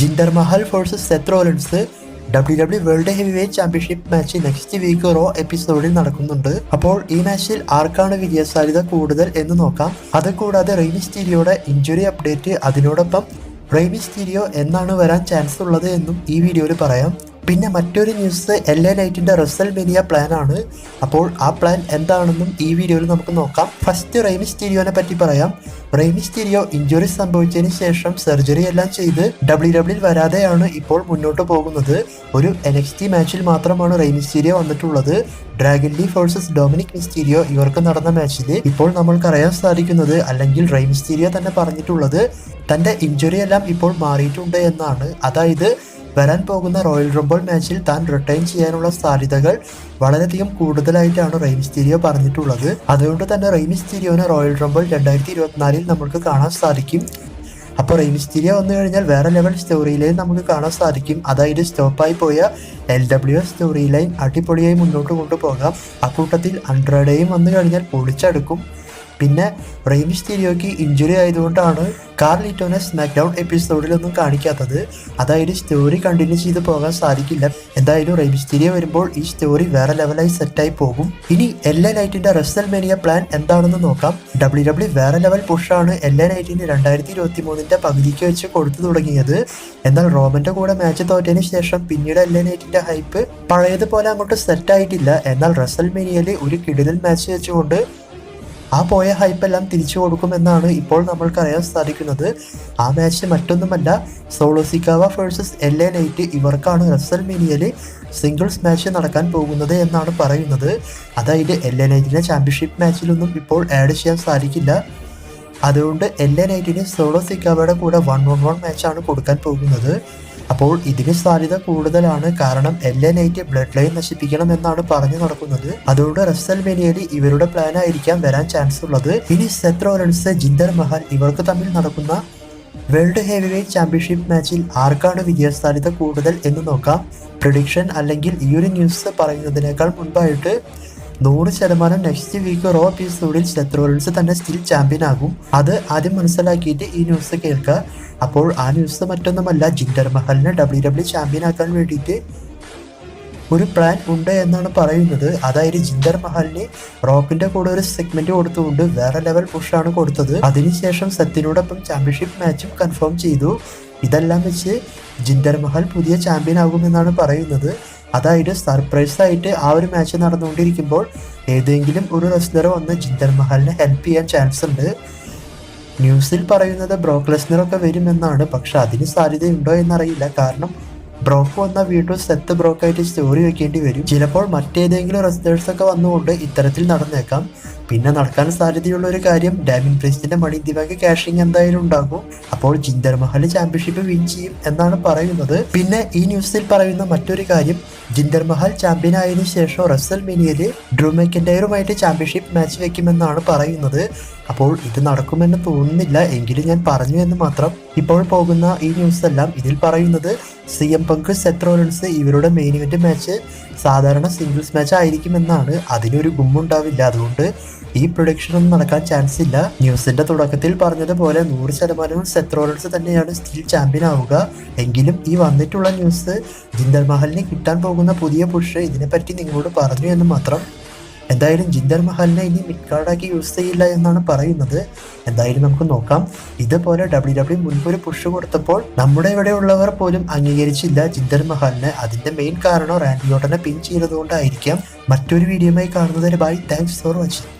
Jinder Mahal faces Seth Rollins W W world heavy weight championship match next week Raw എപ്പിസോഡിൽ നടക്കുന്നുണ്ട്. അപ്പോൾ ഈ മാച്ചിൽ ആർക്കാണ് വിജയസാധ്യത കൂടുതൽ എന്ന് നോക്കാം. അതുകൂടാതെ റെയിനി സ്റ്റീരിയോയുടെ ഇഞ്ചുറി അപ്ഡേറ്റ് അതിനോടൊപ്പം റെയിനി സ്റ്റീരിയോ എന്നാണ് വരാൻ ചാൻസ് ഉള്ളത് എന്നും ഈ വീഡിയോയിൽ പറയാം. പിന്നെ മറ്റൊരു ന്യൂസ് എൽ എ നൈറ്റിന്റെ റസൽ മെനിയ പ്ലാനാണ് അപ്പോൾ ആ പ്ലാൻ എന്താണെന്നും ഈ വീഡിയോയിൽ നമുക്ക് നോക്കാം. ഫസ്റ്റ് റെയിനി സ്റ്റീരിയോനെ പറ്റി പറയാം. റെയിനി സ്റ്റീരിയോ ഇഞ്ചുറി സംഭവിച്ചതിന് ശേഷം സർജറി എല്ലാം ചെയ്ത് ഡബ്ല്യു ഡബ്ല്യു വരാതെയാണ് ഇപ്പോൾ മുന്നോട്ട് പോകുന്നത്. ഒരു എൻ എക്സ് ടി മാച്ചിൽ മാത്രമാണ് റെയിനി സ്റ്റീരിയോ വന്നിട്ടുള്ളത്. Dragon Lee faces Dominik Mysterio ഇവർക്ക് നടന്ന മാച്ചിൽ ഇപ്പോൾ നമ്മൾക്കറിയാൻ സാധിക്കുന്നത് അല്ലെങ്കിൽ റെയിൻ മിസ്റ്റീരിയോ തന്നെ പറഞ്ഞിട്ടുള്ളത് തന്റെ ഇഞ്ചുറി എല്ലാം ഇപ്പോൾ മാറിയിട്ടുണ്ട് എന്നാണ്. അതായത് വരാൻ പോകുന്ന റോയൽ റംബിൾ മാച്ചിൽ താൻ റിട്ടേൺ ചെയ്യാനുള്ള സാധ്യതകൾ വളരെയധികം കൂടുതലായിട്ടാണ് റെയിമിസ്റ്റീരിയോ പറഞ്ഞിട്ടുള്ളത്. അതുകൊണ്ട് തന്നെ റെയിമിസ്റ്റീരിയോനെ റോയൽ റംബിൾ രണ്ടായിരത്തി ഇരുപത്തിനാലിൽ നമുക്ക് കാണാൻ സാധിക്കും. അപ്പോൾ റെയിമിസ്റ്റീരിയോ വന്നു കഴിഞ്ഞാൽ വേറെ ലെവൽ സ്റ്റോറി ലൈൻ നമുക്ക് കാണാൻ സാധിക്കും. അതായത് സ്റ്റോപ്പായി പോയ L W S storyline അടിപൊളിയായി മുന്നോട്ട് കൊണ്ടുപോകാം. അക്കൂട്ടത്തിൽ അൺഡ്രഡേയും വന്നു കഴിഞ്ഞാൽ പൊളിച്ചെടുക്കും. പിന്നെ റെയിമിസ്റ്റീരിയോയ്ക്ക് ഇഞ്ചുറി ആയതുകൊണ്ടാണ് കാർലിറ്റോനെ സ്മാക്ക് ഡൗൺ എപ്പിസോഡിലൊന്നും കാണിക്കാത്തത്. അതായത് സ്റ്റോറി കണ്ടിന്യൂ ചെയ്ത് പോകാൻ സാധിക്കില്ല. എന്തായാലും റെയിമിസ്റ്റീരിയോ വരുമ്പോൾ ഈ സ്റ്റോറി വേറെ ലെവലായി സെറ്റായി പോകും. ഇനി എല്ലാ നൈറ്റിന്റെ റെസൽ മേനിയ പ്ലാൻ എന്താണെന്ന് നോക്കാം. ഡബ്ല്യു ഡബ്ല്യു വേറെ ലെവൽ പുഷാണ് എല്ലാ നൈറ്റിന് രണ്ടായിരത്തി ഇരുപത്തി മൂന്നിന്റെ പകുതിക്ക് വെച്ച് കൊടുത്തു തുടങ്ങിയത്. എന്നാൽ റോമന്റെ കൂടെ മാച്ച് തോറ്റതിന് ശേഷം പിന്നീട് എല്ലാ നൈറ്റിന്റെ ഹൈപ്പ് പഴയതുപോലെ അങ്ങോട്ട് സെറ്റ് ആയിട്ടില്ല. എന്നാൽ റസൽ മേനിയയിൽ ഒരു കിടിലൻ മാച്ച് വെച്ചുകൊണ്ട് ആ പോയ ഹൈപ്പ് എല്ലാം തിരിച്ചു കൊടുക്കുമെന്നാണ് ഇപ്പോൾ നമ്മൾക്ക് അറിയാൻ സാധിക്കുന്നത്. ആ മാച്ച് മറ്റൊന്നുമല്ല Solo Sikoa versus L A Knight ഇവർക്കാണ് റസൽ മീനിയയിൽ സിംഗിൾസ് മാച്ച് നടക്കാൻ പോകുന്നത് എന്നാണ് പറയുന്നത്. അതായത് എൽ എ നൈറ്റിനെ ചാമ്പ്യൻഷിപ്പ് മാച്ചിലൊന്നും ഇപ്പോൾ ആഡ് ചെയ്യാൻ സാധിക്കില്ല. അതുകൊണ്ട് എൽ എ നൈറ്റിന് സോളോ സിക്കാവയുടെ കൂടെ വൺ ഓൺ വൺ മാച്ചാണ് കൊടുക്കാൻ പോകുന്നത്. അപ്പോൾ ഇതിന് സാധ്യത കൂടുതലാണ്. കാരണം എൽ നൈറ്റ് ബ്ലഡ് ലൈൻ നശിപ്പിക്കണം എന്നാണ് പറഞ്ഞു നടക്കുന്നത്. അതുകൊണ്ട് റസൽ മേനിയയിൽ ഇവരുടെ പ്ലാൻ ആയിരിക്കാം വരാൻ ചാൻസ് ഉള്ളത്. ഇനി സെത്രോലൻസ് ജിന്ദർ മഹൽ ഇവർക്ക് തമ്മിൽ നടക്കുന്ന വേൾഡ് ഹെവി വെയ്റ്റ് ചാമ്പ്യൻഷിപ്പ് മാച്ചിൽ ആർക്കാണ് വിജയസാധ്യത കൂടുതൽ എന്ന് നോക്കാം. പ്രഡിക്ഷൻ അല്ലെങ്കിൽ ഈ ഒരു ന്യൂസ് പറയുന്നതിനേക്കാൾ മുൻപായിട്ട് നൂറ് ശതമാനം നെക്സ്റ്റ് വീക്ക് റോ പീസ് സെത്ത് റോളൻസ് തന്നെ സ്റ്റിൽ ചാമ്പ്യൻ ആകും. അത് ആദ്യം മനസ്സിലാക്കിയിട്ട് ഈ ന്യൂസ് കേൾക്കുക അപ്പോൾ ആ ന്യൂസ് മറ്റൊന്നുമല്ല ജിൻഡർ മഹലിനെ ഡബ്ല്യു ഡബ്ല്യു ചാമ്പ്യൻ ആക്കാൻ വേണ്ടിയിട്ട് ഒരു പ്ലാൻ ഉണ്ട് എന്നാണ് പറയുന്നത്. അതായത് ജിന്ദർ മഹലിന് റോക്കിന്റെ കൂടെ ഒരു സെഗ്മെന്റ് കൊടുത്തുകൊണ്ട് വേറെ ലെവൽ പുഷാണ് കൊടുത്തത്. അതിനുശേഷം സത്യനോടൊപ്പം ചാമ്പ്യൻഷിപ്പ് മാച്ചും കൺഫേം ചെയ്തു. ഇതെല്ലാം വെച്ച് ജിന്ദർ മഹൽ പുതിയ ചാമ്പ്യൻ ആകുമെന്നാണ് പറയുന്നത്. അതായത് സർപ്രൈസ് ആയിട്ട് ആ ഒരു മാച്ച് നടന്നുകൊണ്ടിരിക്കുമ്പോൾ ഏതെങ്കിലും ഒരു റെസ്ലർ വന്ന് ജിന്ദർ മഹലിനെ ഹെൽപ്പ് ചെയ്യാൻ ചാൻസ് ഉണ്ട്. ന്യൂസിൽ പറയുന്നത് ബ്രോക്ക് ലെസ്നറൊക്കെ വരുമെന്നാണ്. പക്ഷെ അതിന് സാധ്യതയുണ്ടോ എന്നറിയില്ല. കാരണം ബ്രോക്ക് വന്ന വീണ്ടും സെത്ത് ബ്രോക്കായിട്ട് സ്റ്റോറി വെക്കേണ്ടി വരും. ചിലപ്പോൾ മറ്റേതെങ്കിലും റെസ്ലേഴ്സൊക്കെ വന്നുകൊണ്ട് ഇത്തരത്തിൽ നടന്നേക്കാം. പിന്നെ നടക്കാൻ സാധ്യതയുള്ള ഒരു കാര്യം ഡാമിൻ പ്രീസ്റ്റിന്റെ മണി ദിവാക്ക് ക്യാഷിംഗ് എന്തായാലും ഉണ്ടാകും. അപ്പോൾ ജിന്ദർ മഹൽ ചാമ്പ്യൻഷിപ്പ് വിൻ ചെയ്യും എന്നാണ് പറയുന്നത്. പിന്നെ ഈ ന്യൂസിൽ പറയുന്ന മറ്റൊരു കാര്യം ജിന്ദർ മഹൽ ചാമ്പ്യൻ ആയതിനു ശേഷം റസൽ മിനിയിൽ ഡ്രൂമെക്കൻഡയറുമായിട്ട് ചാമ്പ്യൻഷിപ്പ് മാച്ച് വെക്കുമെന്നാണ് പറയുന്നത്. അപ്പോൾ ഇത് നടക്കുമെന്ന് തോന്നുന്നില്ല. എങ്കിലും ഞാൻ പറഞ്ഞു എന്ന് മാത്രം ഇപ്പോൾ പോകുന്ന ഈ ന്യൂസ് എല്ലാം ഇതിൽ പറയുന്നത് സി എം പങ്ക് സെത്രോലൻസ് ഇവരുടെ മെയിൻ ഇവന്റ് മാച്ച് സാധാരണ സിംഗിൾസ് മാച്ച് ആയിരിക്കുമെന്നാണ്. അതിനൊരു ഗുമ്മുണ്ടാവില്ല. അതുകൊണ്ട് ഈ പ്രൊഡിക്ഷൻ ഒന്നും നടക്കാൻ ചാൻസ് ഇല്ല. ന്യൂസിന്റെ തുടക്കത്തിൽ പറഞ്ഞതുപോലെ നൂറ് ശതമാനവും സെത്രോലൻസ് തന്നെയാണ് സ്റ്റിൽ ചാമ്പ്യൻ ആവുക. എങ്കിലും ഈ വന്നിട്ടുള്ള ന്യൂസ് ജിന്ദർ മഹലിന് കിട്ടാൻ പോകുന്ന പുതിയ പുഷ് ഇതിനെപ്പറ്റി നിങ്ങളോട് പറഞ്ഞു എന്ന് മാത്രം. എന്തായാലും ജിന്ദർ മഹലിനെ ഇനി മിഡ് കാർഡാക്കി യൂസ് ചെയ്യില്ല എന്നാണ് പറയുന്നത്. എന്തായാലും നമുക്ക് നോക്കാം. ഇതുപോലെ ഡബ്ല്യു ഡബ്ല്യു മുൻപ് ഒരു പുഷ് കൊടുത്തപ്പോൾ നമ്മുടെ ഇവിടെ ഉള്ളവർ പോലും അംഗീകരിച്ചില്ല ജിന്ദർ മഹലിനെ. അതിന്റെ മെയിൻ കാരണം റാൻഡിയോട്ടനെ പിൻ ചെയ്തതുകൊണ്ടായിരിക്കാം. മറ്റൊരു വീഡിയോയുമായി കാണുന്നതിന് ബൈ താങ്ക്സ് ഫോർ വാച്ചിങ്